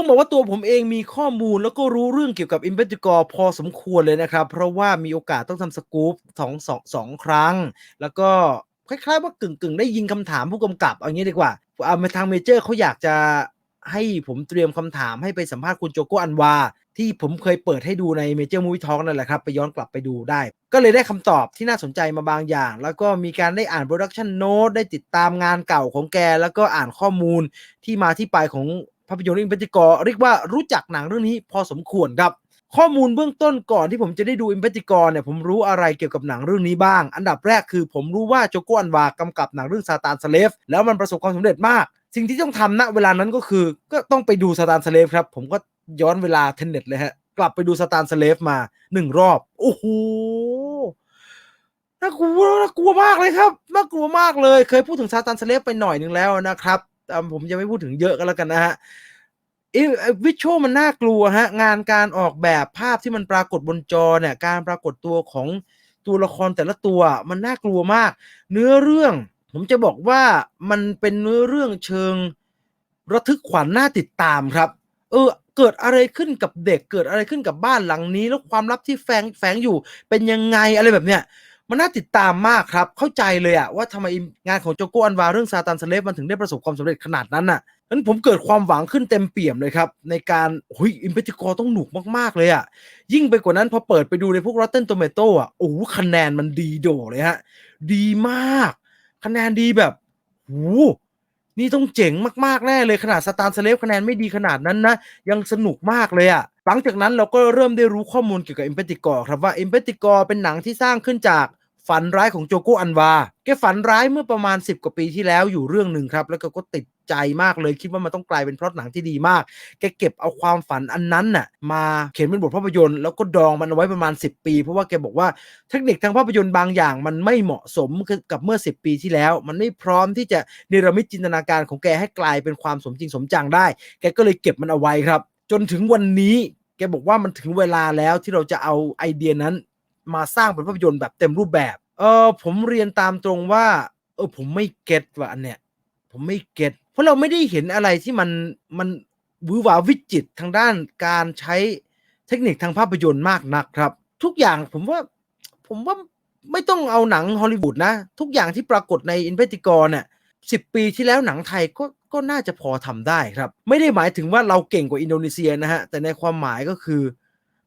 ต้องบอกว่าตัวผมเองมีข้อมูลแล้วก็รู้เรื่องเกี่ยวกับ i m p e t i g o r พอสมควรเลยนะครับ เพราะว่ามีโอกาสต้องทำสกู๊ปสองสองสองครั้ง แล้วก็คล้ายๆว่ากึ่งๆ ได้ยิงคำถามผู้กำกับเอางี้ดีกว่าเอามาทางเมเจอร์เขาอยากจะให้ผมเตรียมคำถามให้ไปสัมภาษณ์คุณโจโกอันวา ที่ผมเคยเปิดให้ดูในเมเจอร์มู v ี e ท a l k นั่นแหละครับ ไปย้อนกลับไปดูได้ ก็เลยได้คำตอบที่น่าสนใจมาบางอย่าง แล้วก็มีการได้อ่านโปรดักชันโน้ตได้ติดตามงานเก่าของแก แล้วก็อ่านข้อมูลที่มาที่ไปของ ภาพยนตร์เรื่องอินเปติกอเรียกว่ารู้จักหนังเรื่องนี้พอสมควรครับข้อมูลเบื้องต้นก่อนที่ผมจะได้ดูอิมเพติกรเนี่ยผมรู้อะไรเกี่ยวกับหนังเรื่องนี้บ้าง อันดับแรกคือผมรู้ว่าโจโกอันวากำกับหนังเรื่องซาตานสเลฟแล้วมันประสบความสำเร็จมาก สิ่งที่ต้องทำณเวลานั้นก็คือ ก็ต้องไปดูซาตานสเลฟครับ ผมก็ย้อนเวลาเทนเน็ตเลยฮะ กลับไปดูซาตานสเลฟมาหนึ่งรอบ โอ้โหน่ากลัวน่ากลัวมากเลยครับน่ากลัวมากเลย เคยพูดถึงซาตานสเลฟไปหน่อยนึงแล้วนะครับ ผมจะไม่พูดถึงเยอะก็แล้วกันนะฮะวิชวลมันน่ากลัวฮะงานการออกแบบภาพที่มันปรากฏบนจอเนี่ยการปรากฏตัวของตัวละครแต่ละตัวมันน่ากลัวมาก เนื้อเรื่อง ผมจะบอกว่ามันเป็นเนื้อเรื่องเชิงระทึกขวัญน่าติดตามครับ เออเกิดอะไรขึ้นกับเด็กเกิดอะไรขึ้นกับบ้านหลังนี้ แล้วความลับที่แฝงแฝงอยู่เป็นยังไงอะไรแบบเนี้ย มันน่าติดตามมากครับ เข้าใจเลยอะว่าทำไมงานของโจโกอันวาเรื่องซาตานสเลฟมันถึงได้ประสบความสำเร็จขนาดนั้นน่ะนั้นผมเกิดความหวังขึ้นเต็มเปี่ยมเลยครับ ในการหุยอิมเพติกอต้องหนุกมาก ๆ เลยอะยิ่งไปกว่านั้นพอเปิดไปดูในพวก Rotten Tomato อะโอ้โหคะแนนมันดีโดเลยฮะ ดีมาก คะแนนดีแบบโหนี่ต้องเจ๋งมาก ๆ แน่เลยขนาดสตาร์สเลฟคะแนนไม่ดีขนาดนั้นนะ ยังสนุกมากเลยอะหลังจากนั้นเราก็เริ่มได้รู้ข้อมูลเกี่ยวกับอิมเพติกอครับว่าอิมเพติกอเป็นหนังที่สร้างขึ้นจาก ฝันร้ายของโจโกอันวา แกฝันร้ายเมื่อประมาณ 10 กว่าปีที่แล้วอยู่เรื่องหนึ่งครับ แล้วก็ก็ติดใจมากเลยคิดว่ามันต้องกลายเป็นพล็อตหนังที่ดีมาก แกเก็บเอาความฝันอันนั้นน่ะมาเขียนเป็นบทภาพยนตร์แล้วก็ดองมันเอาไว้ประมาณ 10 ปี เพราะว่าแกบอกว่าเทคนิคทางภาพยนตร์บางอย่าง มันไม่เหมาะสมกับเมื่อ 10 ปีที่แล้ว มันไม่พร้อมที่จะเนรมิตจินตนาการของแกให้กลายเป็นความสมจริงสมจังได้ แกก็เลยเก็บมันเอาไว้ครับ จนถึงวันนี้แกบอกว่ามันถึงเวลาแล้วที่เราจะเอาไอเดียนั้น มาสร้างเป็นภาพยนตร์แบบเต็มรูปแบบ เออผมเรียนตามตรงว่า เออผมไม่เก็ตว่าอันเนี้ยผมไม่เก็ตเพราะเราไม่ได้เห็นอะไรที่มันมันวือหวาวิจิตทางด้านการใช้เทคนิคทางภาพยนตร์มากนักครับ ทุกอย่างผมว่าผมว่าไม่ต้องเอาหนังฮอลลีวูดนะ ทุกอย่างที่ปรากฏในอินเ e ติกรเนี่ยสิบปีที่แล้วหนังไทยก็ก็น่าจะพอทำได้ครับ ไม่ได้หมายถึงว่าเราเก่งกว่าอินโดนีเซียนะฮะ แต่ในความหมายก็คือ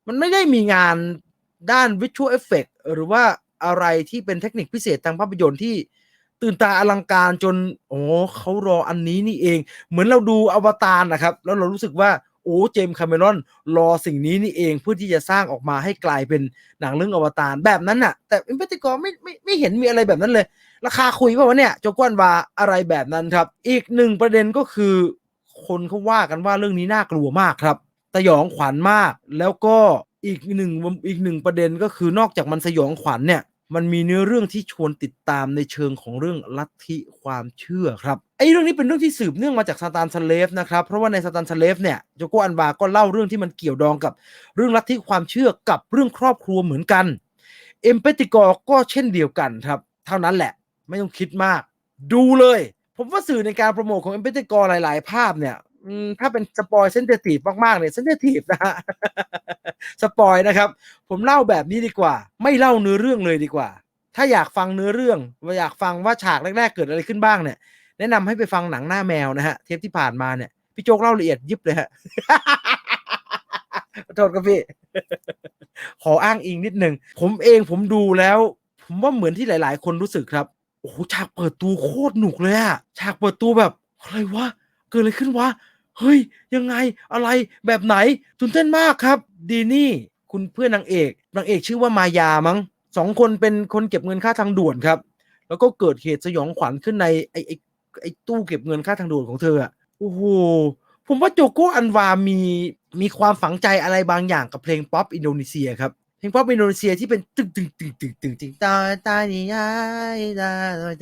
มันไม่ได้มีงาน ด้านวิชวลเอฟเฟกหรือว่าอะไรที่เป็นเทคนิคพิเศษทางภาพยนตร์ที่ตื่นตาอลังการจนโอ้เขารออันนี้นี่เอง เหมือนเราดูอวตารนะครับ แล้วเรารู้สึกว่าโอ้เจมส์คาเมรอนรอสิ่งนี้นี่เองเพื่อที่จะสร้างออกมาให้กลายเป็นหนังเรื่องอวตารแบบนั้นน่ะ แต่อินเวติกรไม่ไม่ไม่เห็นมีอะไรแบบนั้นเลย ราคาคุยป่าวะเนี่ยโจกวนวาอะไรแบบนั้นครับ อีกหนึ่งประเด็นก็คือ คนเขาว่ากันว่าเรื่องนี้น่ากลัวมากครับสยองขวัญมากแล้วก็ อีกหนึ่งอีกหนึ่งประเด็นก็คือนอกจากมันสยองขวัญเนี่ย มันมีเนื้อเรื่องที่ชวนติดตามในเชิงของเรื่องลัทธิความเชื่อครับไอ้เรื่องนี้เป็นเรื่องที่สืบเนื่องมาจากซาตานสเลฟนะครับเพราะว่าในซาตานสเลฟเนี่ยโจโกอันวาก็เล่าเรื่องที่มันเกี่ยวดองกับเรื่องลัทธิความเชื่อกับเรื่องครอบครัวเหมือนกันเอมเปติกอก็เช่นเดียวกันครับ เท่านั้นแหละไม่ต้องคิดมาก ดูเลย ผมว่าสื่อในการโปรโมทของเอมเปติกอหลาย ๆ ภาพเนี่ย ถ้าเป็นสปอยเซนเซทีฟมากๆเนี่ยเซนเซทีฟนะฮะสปอยนะครับ ผมเล่าแบบนี้ดีกว่า ไม่เล่าเนื้อเรื่องเลยดีกว่า ถ้าอยากฟังเนื้อเรื่องอยากฟังว่าฉากแรกๆเกิดอะไรขึ้นบ้างเนี่ย แนะนำให้ไปฟังหนังหน้าแมวนะฮะเทปที่ผ่านมาเนี่ยพี่โจ๊กเล่าละเอียดยิบเลยฮะโทษครับพี่ ขออ้างอิงนิดหนึ่งผมเองผมดูแล้ว ผมว่าเหมือนที่หลาย ๆ คนรู้สึกครับโอ้โหฉากเปิดตัวโคตรหนุกเลยอะฉากเปิดตัวแบบอะไรวะเกิดอะไรขึ้นวะ เฮ้ย ยังไงอะไรแบบไหนตื่นเต้นมากครับ ดีนี่คุณเพื่อนนางเอกนางเอกชื่อว่ามายามั้งสองคนเป็นคนเก็บเงินค่าทางด่วนครับ แล้วก็เกิดเหตุสยองขวัญขึ้นในไอ้ไอ้ไอ้ตู้เก็บเงินค่าทางด่วนของเธออะโอ้โหผมว่าโจโกอันวา มีมีความฝังใจอะไรบางอย่างกับเพลงป๊อปอินโดนีเซียครับเพลงป๊อปอินโดนีเซียที่เป็นตึงตึงตึงตึงตึงตึงตาตานี่ยายตา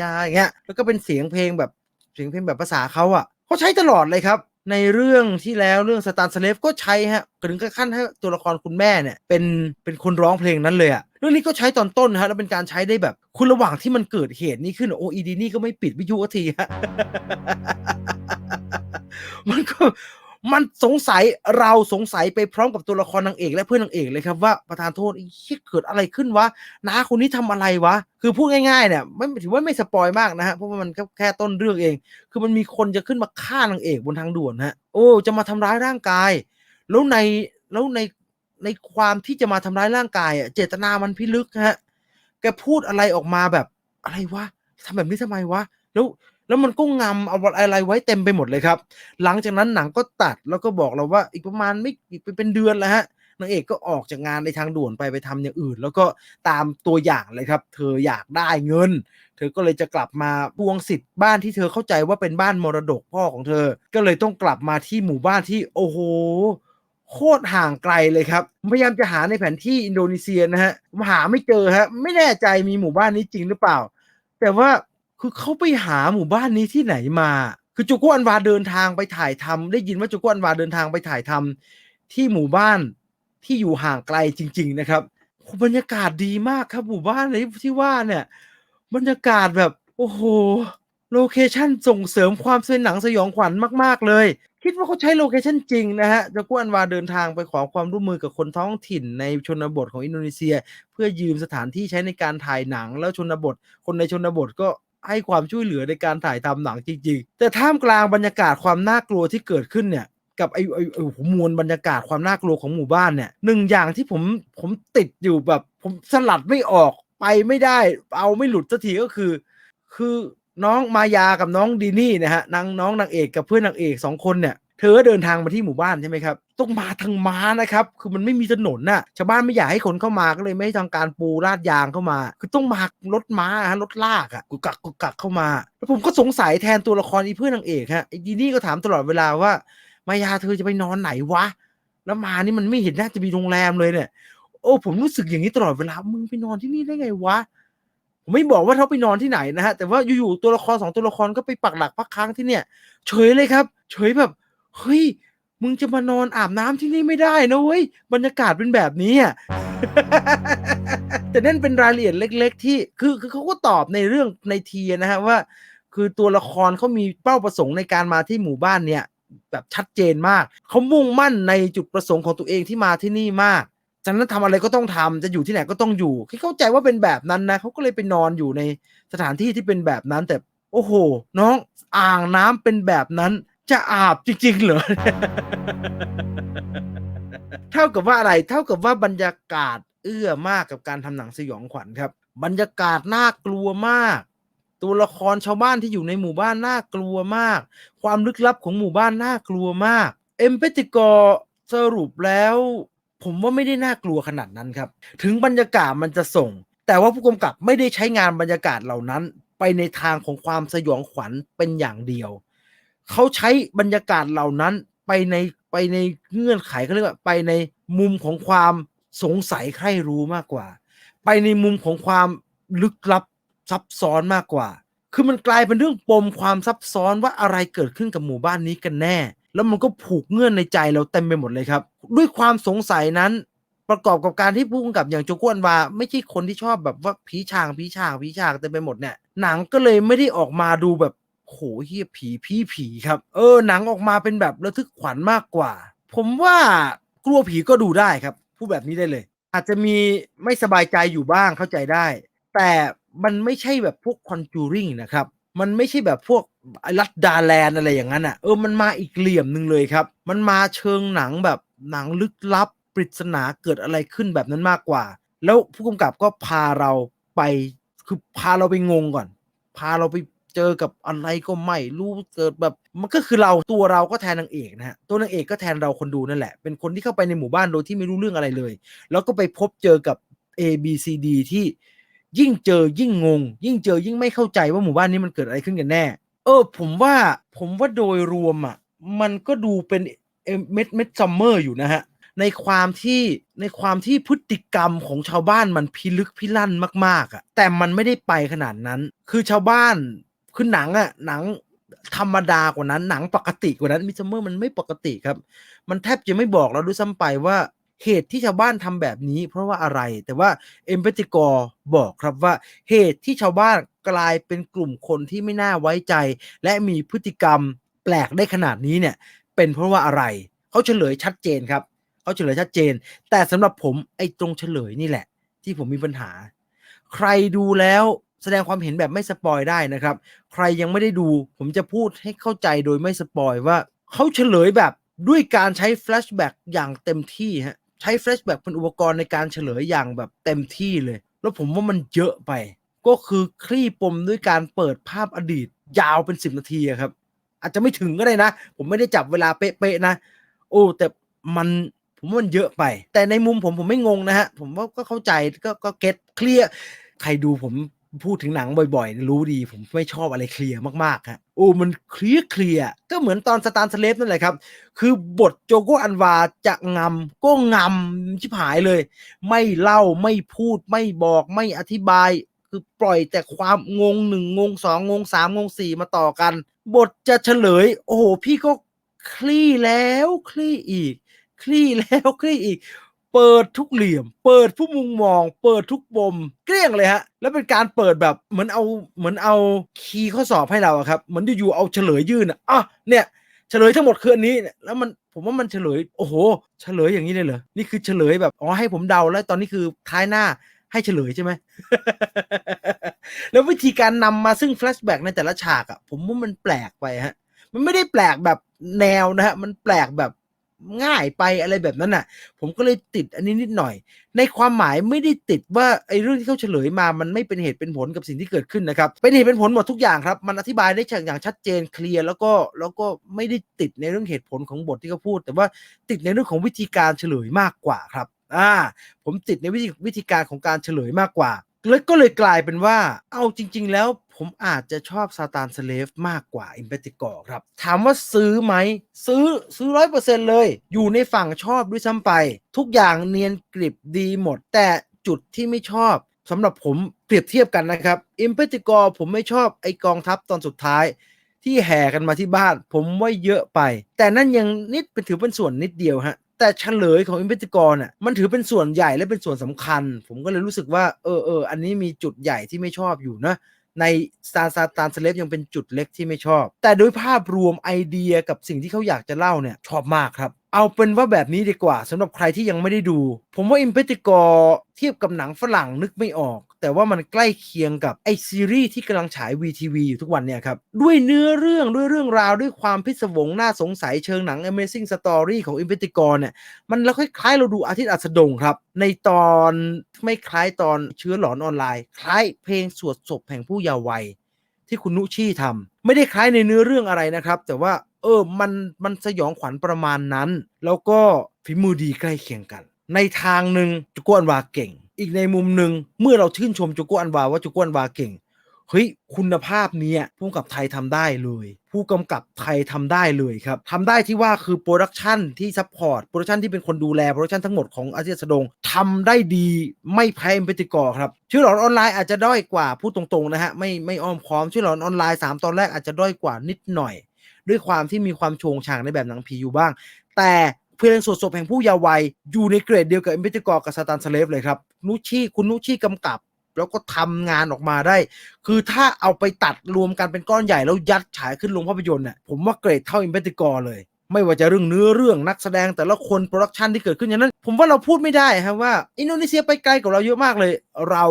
ตาอย่างเงี้ยแล้วก็เป็นเสียงเพลงแบบเสียงเพลงแบบภาษาเขาอะเขาใช้ตลอดเลยครับ ในเรื่องที่แล้วเรื่องสตาร์สเลฟก็ใช้ฮะถึงขั้นให้ตัวละครคุณแม่เนี่ยเป็นเป็นคนร้องเพลงนั้นเลยอะเรื่องนี้ก็ใช้ตอนต้นฮะแล้วเป็นการใช้ได้แบบ คุณระหว่างที่มันเกิดเหตุนี้ขึ้นโออีดีนี่ก็ไม่ปิดวิทยุทีฮะมันก็ มันสงสัยเราสงสัยไปพร้อมกับตัวละครนางเอกและเพื่อนนางเอกเลยครับว่าประธานโทษไอ้เหี้ยเกิดอะไรขึ้นวะน้าคนนี้ทำอะไรวะ คือพูดง่ายๆเนี่ยไม่ถือว่าไม่สปอยมากนะฮะเพราะว่ามันแค่ต้นเรื่องเอง คือมันมีคนจะขึ้นมาฆ่านางเอกบนทางด่วนฮะโอ้จะมาทำร้ายร่างกาย แล้วในแล้วในในความที่จะมาทำร้ายร่างกายอะเจตนามันพิลึกฮะแกพูดอะไรออกมาแบบอะไรวะทำแบบนี้ทำไมวะแล้ว แล้วมันก็งำเอาอะไรไว้เต็มไปหมดเลยครับ หลังจากนั้นหนังก็ตัดแล้วก็บอกเราว่าอีกประมาณไม่เป็นเดือนแล้วฮะนางเอกก็ออกจากงานในทางด่วนไปไปทำอย่างอื่น แล้วก็ตามตัวอย่างเลยครับ เธออยากได้เงิน เธอก็เลยจะกลับมาทวงสิทธิ์บ้านที่เธอเข้าใจว่าเป็นบ้านมรดกพ่อของเธอ ก็เลยต้องกลับมาที่หมู่บ้านที่โอ้โหโคตรห่างไกลเลยครับ พยายามจะหาในแผนที่อินโดนีเซียนะฮะหาไม่เจอฮะไม่แน่ใจมีหมู่บ้านนี้จริงหรือเปล่า แต่ว่า คือเขาไปหาหมู่บ้านนี้ที่ไหนมา คือจูกอันวาเดินทางไปถ่ายทำได้ยินว่าจูกอันวาเดินทางไปถ่ายทำที่หมู่บ้านที่อยู่ห่างไกลจริง ๆ นะครับบรรยากาศดีมากครับหมู่บ้านนี้ที่ว่าเนี่ย บรรยากาศแบบ โอ้โหโลเคชั่นส่งเสริมความเป็นหนังสยองขวัญมาก ๆ เลย คิดว่าเขาใช้โลเคชั่นจริงนะฮะจากกวอันวาเดินทางไปขอความร่วมมือกับคนท้องถิ่นในชนบทของอินโดนีเซีย เพื่อยืมสถานที่ใช้ในการถ่ายหนัง แล้วชนบท คนในชนบทก็ ให้ความช่วยเหลือในการถ่ายทำหนังจริง ๆ แต่ท่ามกลางบรรยากาศความน่ากลัวที่เกิดขึ้นเนี่ย กับไอ้ไอ้ไอ้หมวลบรรยากาศความน่ากลัวของหมู่บ้านเนี่ยหนึ่งอย่างที่ผมผมติดอยู่แบบผมสลัดไม่ออกไปไม่ได้ เอาไม่หลุดสักทีก็คือ คือน้องมายากับน้องดีนี่นะฮะนางน้องนางเอกกับเพื่อนนางเอกสองคนเนี่ย เธอเดินทางมาที่หมู่บ้านใช่ไหมครับต้องมาทางม้านะครับ คือมันไม่มีถนนน่ะชาวบ้านไม่อยากให้คนเข้ามาก็เลยไม่ให้ทางการปูลาดยางเข้ามา คือต้องมารถม้าฮะรถลากอะกุกกักกุกกักเข้ามา แล้วผมก็สงสัยแทนตัวละครอีเพื่อนนางเอกฮะไอ้ดีนี่ก็ถามตลอดเวลาว่ามายาเธอจะไปนอนไหนวะ แล้วมานี่มันไม่เห็นน่าจะมีโรงแรมเลยเนี่ย โอ้ผมรู้สึกอย่างนี้ตลอดเวลามึงไปนอนที่นี่ได้ไงวะผมไม่บอกว่าเขาไปนอนที่ไหนนะฮะแต่ว่าอยู่ๆตัวละครสองตัวละครก็ไปปักหลักพักค้างที่เนี่ย เฉยเลยครับ เฉยแบบ เฮ้ย มึงจะมานอนอาบน้ำที่นี่ไม่ได้นะเว้ย บรรยากาศเป็นแบบนี้อะ แต่นั่นเป็นรายละเอียดเล็ก ๆ ที่คือคือเขาก็ตอบในเรื่องในทีนะฮะว่า คือตัวละครเขามีเป้าประสงค์ในการมาที่หมู่บ้านเนี่ย แบบชัดเจนมาก เขามุ่งมั่นในจุดประสงค์ของตัวเองที่มาที่นี่มากฉะนั้นทำอะไรก็ต้องทำจะอยู่ที่ไหนก็ต้องอยู่เขาเข้าใจว่าเป็นแบบนั้นนะเขาก็เลยไปนอนอยู่ในสถานที่ที่เป็นแบบนั้น แต่โอ้โห น้องอ่างน้ำเป็นแบบนั้น จะอาบจริงๆเหรอ เท่ากับว่าอะไร เท่ากับว่าบรรยากาศเอื้อมากกับการทำหนังสยองขวัญครับ บรรยากาศน่ากลัวมาก ตัวละครชาวบ้านที่อยู่ในหมู่บ้านน่ากลัวมาก ความลึกลับของหมู่บ้านน่ากลัวมาก เอมเปติกอสรุปแล้ว ผมว่าไม่ได้น่ากลัวขนาดนั้นครับ ถึงบรรยากาศมันจะส่ง แต่ว่าผู้กำกับไม่ได้ใช้งานบรรยากาศเหล่านั้น ไปในทางของความสยองขวัญเป็นอย่างเดียว เขาใช้บรรยากาศเหล่านั้นไปในไปในเงื่อนไขเขาเรียกว่าไปในมุมของความสงสัยใคร่รู้มากกว่า ไปในมุมของความลึกลับซับซ้อนมากกว่า คือมันกลายเป็นเรื่องปมความซับซ้อนว่าอะไรเกิดขึ้นกับหมู่บ้านนี้กันแน่ แล้วมันก็ผูกเงื่อนในใจเราเต็มไปหมดเลยครับ ด้วยความสงสัยนั้นประกอบกับการที่ผู้กำกับอย่างโจกวนวาไม่ใช่คนที่ชอบแบบว่าผีช่างผีช่างผีช่างเต็มไปหมดเนี่ยหนังก็เลยไม่ได้ออกมาดูแบบ โหเฮียผีผีผีครับ เออหนังออกมาเป็นแบบระทึกขวัญมากกว่า ผมว่ากลัวผีก็ดูได้ครับพูดแบบนี้ได้เลย อาจจะมีไม่สบายใจอยู่บ้างเข้าใจได้ แต่มันไม่ใช่แบบพวกคอนจูริงนะครับ มันไม่ใช่แบบพวกรัดดาแลนอะไรอย่างนั้นอะเออมันมาอีกเหลี่ยมหนึ่งเลยครับ มันมาเชิงหนังแบบหนังลึกลับปริศนาเกิดอะไรขึ้นแบบนั้นมากกว่า แล้วผู้กำกับก็พาเราไปคือพาเราไปงงก่อน พาเราไป เจอกับอะไรก็ไม่รู้เกิดแบบมันก็คือเราตัวเราก็แทนนางเอกนะฮะตัวนางเอกก็แทนเราคนดูนั่นแหละ เป็นคนที่เข้าไปในหมู่บ้านโดยที่ไม่รู้เรื่องอะไรเลย แล้วก็ไปพบเจอกับ A B C D ที่ยิ่งเจอยิ่งงง ยิ่งเจอยิ่งไม่เข้าใจว่าหมู่บ้านนี้มันเกิดอะไรขึ้นกันแน่ เออ ผมว่าผมว่าโดยรวมอะมันก็ดูเป็นเม็ดเม็ดซัมเมอร์อยู่นะฮะในความที่ในความที่พฤติกรรมของชาวบ้านมันพิลึกพิลั่นมากๆอะแต่มันไม่ได้ไปขนาดนั้น คือชาวบ้าน คือหนังอะหนังธรรมดากว่านั้นหนังปกติกว่านั้นมิซัมเมอร์มันไม่ปกติครับ มันแทบจะไม่บอกเราด้วยซ้ำไปว่าเหตุที่ชาวบ้านทำแบบนี้ เพราะว่าอะไรแต่ว่าเอมเปติกอบอกครับว่า เหตุที่ชาวบ้านกลายเป็นกลุ่มคนที่ไม่น่าไว้ใจ และมีพฤติกรรมแปลกได้ขนาดนี้เนี่ย เปเป็นเพราะว่าอะไร เขาเฉลยชัดเจนครับเขาเฉลยชัดเจน แต่สำหรับผมไอ้ตรงเฉลยนี่แหละ ที่ผมมีปัญหา ใครดูแล้ว แสดงความเห็นแบบไม่สปอยได้นะครับ ใครยังไม่ได้ดู ผมจะพูดให้เข้าใจโดยไม่สปอยว่าเขาเฉลยแบบด้วยการใช้แฟลชแบ็กอย่างเต็มที่ฮะใช้แฟลชแบ็กเป็นอุปกรณ์ในการเฉลยอย่างแบบเต็มที่เลย แล้วผมว่ามันเยอะไป ก็คือคลี่ปมด้วยการเปิดภาพอดีตยาวเป็นสิบนาทีครับ อาจจะไม่ถึงก็ได้นะ ผมไม่ได้จับเวลาเป๊ะๆนะ โอ้แต่มันผมว่ามันเยอะไป แต่ในมุมผมผมไม่งงนะฮะ ผมว่าก็เข้าใจก็ก็เก็ตเคลียร์ใครดูผม พูดถึงหนังบ่อยๆ รู้ดีผมไม่ชอบอะไรเคลียร์มากๆฮะโอ้มันเคลียร์เคลียร์ก็เหมือนตอนสตาร์สเลฟนั่นแหละครับ คือบทโจโกอันวาจะงำก็งำชิบหายเลย ไม่เล่าไม่พูดไม่บอกไม่อธิบาย คือปล่อยแต่ความงงหนึ่งงงสองงงสามงงสี่มาต่อกัน บทจะเฉลย โอ้โห พี่ก็คลี่แล้วคลี่อีก คลี่แล้วคลี่อีก เปิดทุกเหลี่ยม เปิดทุกมุมมอง เปิดทุกปมเกลี้ยงเลยฮะ แล้วเป็นการเปิดแบบเหมือนเอาเหมือนเอาคีย์ข้อสอบให้เราอะครับเหมือนอยู่ๆเอาเฉลยยื่นอะอะเนี่ยเฉลยทั้งหมดคืออันนี้แล้วมันผมว่ามันเฉลย โอ้โห เฉลยอย่างนี้เลยเหรอนี่คือเฉลยแบบอ๋อให้ผมเดาแล้วตอนนี้คือท้ายหน้าให้เฉลยใช่ไหม แล้ววิธีการนำมาซึ่งแฟลชแบ็กในแต่ละฉากอะผมว่ามันแปลกไปฮะ มันไม่ได้แปลกแบบแนวนะฮะ มันแปลกแบบ ง่ายไปอะไรแบบนั้นน่ะ ผมก็เลยติดอันนี้นิดหน่อย ในความหมายไม่ได้ติดว่าไอ้เรื่องที่เขาเฉลยมามันไม่เป็นเหตุเป็นผลกับสิ่งที่เกิดขึ้นนะครับ เป็นเหตุเป็นผลหมดทุกอย่างครับ มันอธิบายได้อย่างชัดเจนเคลียร์แล้วก็แล้วก็ไม่ได้ติดในเรื่องเหตุผลของบทที่เขาพูด แต่ว่าติดในเรื่องของวิธีการเฉลยมากกว่าครับอ่าผมติดในวิธีวิธีการของการเฉลยมากกว่า แล้วก็เลยกลายเป็นว่า เอาจริง ๆ แล้วผมอาจจะชอบซาตานสเลฟมากกว่าอิมเปติกอร์ครับ ถามว่าซื้อไหม ซื้อซื้อร้อยเปอร์เซ็นเลย อยู่ในฝั่งชอบด้วยซ้ำไป ทุกอย่างเนียนกริบดีหมด แต่จุดที่ไม่ชอบสำหรับผมเปรียบเทียบกันนะครับอิมเปติกอร์ผมไม่ชอบไอกองทัพตอนสุดท้าย ที่แห่กันมาที่บ้าน ผมว่าเยอะไป แต่นั่นยังนิดเป็นถือเป็นส่วนนิดเดียวฮะ แต่เฉลยของอินเวสติกรน่ะมันถือเป็นส่วนใหญ่และเป็นส่วนสำคัญ ผมก็เลยรู้สึกว่าเออเอออันนี้มีจุดใหญ่ที่ไม่ชอบอยู่นะในซาซาตานสเลฟยังเป็นจุดเล็กที่ไม่ชอบ แต่โดยภาพรวมไอเดียกับสิ่งที่เขาอยากจะเล่าเนี่ยชอบมากครับ เอาเป็นว่าแบบนี้ดีกว่าสำหรับใครที่ยังไม่ได้ดู ผมว่าอิมเพติกอร์เทียบกับหนังฝรั่งนึกไม่ออก แต่ว่ามันใกล้เคียงกับไอซีรีส์ที่กำลังฉาย VTV อยู่ทุกวันเนี่ยครับ ด้วยเนื้อเรื่องด้วยเรื่องราวด้วยความพิศวงน่าสงสัยเชิงหนัง Amazing Story ของ i m p e t i g o r เนี่ย มันแล้วคล้ายๆเราดูอาทิตย์อัสดงครับ ในตอนไม่คล้ายตอนเชื้อหลอนออนไลน์ คล้ายเพลงสวดศพแห่งผู้เยาว์วัยที่คุณนุชี่ทำไม่ได้คล้ายในเนื้อเรื่องอะไรนะครับ แต่ว่าเออมันมันสยองขวัญประมาณนั้น แล้วก็ฝีมือดีใกล้เคียงกัน ในทางหนึ่งจุกอันวาเก่ง อีกในมุมหนึ่งเมื่อเราชื่นชมจุกอันวาว่าจุกอันวาเก่งเฮ้ยคุณภาพเนี้ยผู้กำกับไทยทำได้เลย ผู้กำกับไทยทำได้เลยครับทำได้ที่ว่าคือโปรดักชันที่ซัพพอร์ตโปรดักชันที่เป็นคนดูแลโปรดักชันทั้งหมดของอาเซียนสดงทำได้ดีไม่แพ้เอ็มเปติกอร์ครับ ชื่อหลอนออนไลน์อาจจะด้อยกว่าพูดตรงๆนะฮะไม่ไม่อ้อมค้อมชื่อหลอนออนไลน์ 3 ตอนแรกอาจจะด้อยกว่านิดหน่อย ด้วยความที่มีความโชงชางในแบบหนังผีอยู่บ้าง แต่ เพลงสวดศพแห่งผู้เยาว์วัย อยู่ในเกรดเดียวกับเอ็มเปติกอร์กับซาตานสเลฟเลยครับ นุชชี่คุณนุชชี่กำกับ แล้วก็ทำงานออกมาได้ คือถ้าเอาไปตัดรวมกันเป็นก้อนใหญ่แล้วยัดฉายขึ้นโรงภาพยนตร์เนี่ยผมว่าเกรดเท่าอิมเ t ติกอร์เลย ไม่ว่าจะเรื่องเนื้อเรื่องนักแสดงแต่ละคนโปรดักชันที่เกิดขึ้นอย่างนั้น ผมว่าเราพูดไม่ได้ครับว่าอินโดนีเซียไปไกลกว่าเราเยอะมากเลย เรา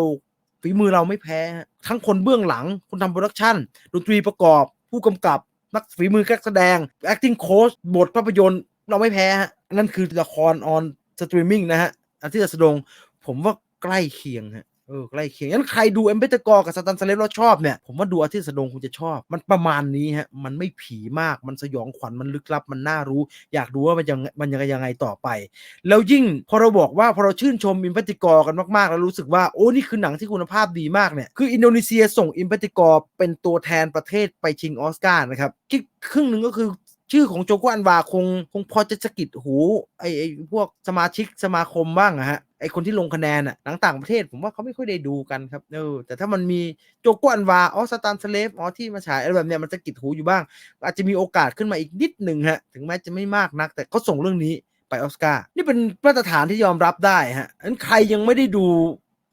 ฝีมือเราไม่แพ้ ทั้งคนเบื้องหลัง คนทำโปรดักชันดนตรีประกอบ ผู้กำกับ นักฝีมือการแสดง acting coach บทภาพยนตร์เราไม่แพ้ฮะ นั่นคือละครออนสตรีมมิ่งนะฮะอาทิตย์สดงผมว่าใกล้เคียงฮะเออใกล้เคียงงั้นใครดูเอ็มเบตกอกับสตันสเลฟแล้วชอบเนี่ย ผมว่าดูอาทิตย์สดงคุณจะชอบ มันประมาณนี้ฮะ มันไม่ผีมากมันสยองขวัญมันลึกลับ มันน่ารู้ อยากรู้ว่ามันยังมันยังยังไงต่อไป แล้วยิ่งพอเราบอกว่าพอเราชื่นชมอิมเบติกอกันมากๆ แล้วรู้สึกว่า โอ้นี่คือหนังที่คุณภาพดีมากเนี่ย คืออินโดนีเซียส่งอิมเบติกอเป็นตัวแทนประเทศไปชิงออสการ์นะครับคิดครึ่งหนึ่งก็คือ ชื่อของโจโกอันวาคงคงพอจะสะกิดหูไอไอพวกสมาชิกสมาคมบ้างอะฮะไอคนที่ลงคะแนนอะหนังต่างประเทศผมว่าเขาไม่ค่อยได้ดูกันครับเออแต่ถ้ามันมีโจโกอันวาอ๋อสตานสเลฟอ๋อที่มาฉายอะไรแบบเนี้ยมันสะกิดหูอยู่บ้าง อาจจะมีโอกาสขึ้นมาอีกนิดหนึ่งฮะ ถึงแม้จะไม่มากนัก แต่เขาส่งเรื่องนี้ไปออสการ์นี่เป็นมาตรฐานที่ยอมรับได้ฮะอันใครยังไม่ได้ดู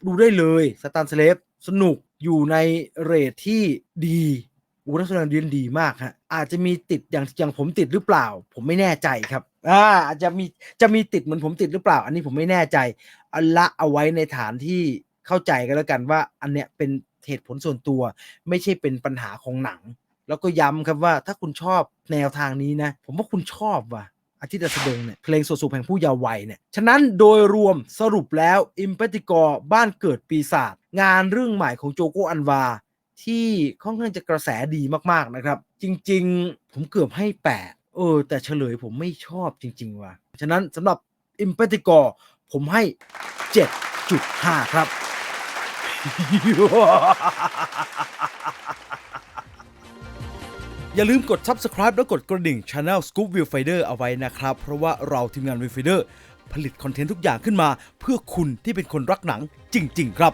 ดูได้เลยสตานสเลฟสนุกอยู่ในเรทที่ดีอูนักแสดงเรียนดีมากฮะ อาจจะมีติดอย่างอย่างผมติดหรือเปล่า ผมไม่แน่ใจครับอ่าอาจจะมีจะมีติดเหมือนผมติดหรือเปล่า อันนี้ผมไม่แน่ใจละเอาไว้ในฐานที่เข้าใจกันแล้วกันว่า อันเนี้ยเป็นเหตุผลส่วนตัว ไม่ใช่เป็นปัญหาของหนัง แล้วก็ย้ำครับว่าถ้าคุณชอบแนวทางนี้นะ ผมว่าคุณชอบว่ะอาทิตย์ดสดงเนี่ยเพลงสวดสุขแห่งผู้เยาว์วัยเนี่ยฉะนั้นโดยรวมสรุปแล้ว i m p e t i g o r บ้านเกิดปีศาจงานเรื่องใหม่ของโจโกอันวา ที่ค่อนข้างจะกระแสดีมากๆนะครับ จริงๆ ผมเกือบให้8เออ แต่เฉลยผมไม่ชอบจริง ๆ ว่ะ ฉะนั้นสำหรับ i m p e t i g o ผมให้ 7.5 ครับ อย่าลืมกด Subscribe แล้วกดกระดิ่ง Channel Scoop View Finder เอาไว้นะครับ เพราะว่าเราทีมงาน View Finder ผลิตคอนเทนต์ทุกอย่างขึ้นมา เพื่อคุณที่เป็นคนรักหนังจริง ๆ ครับ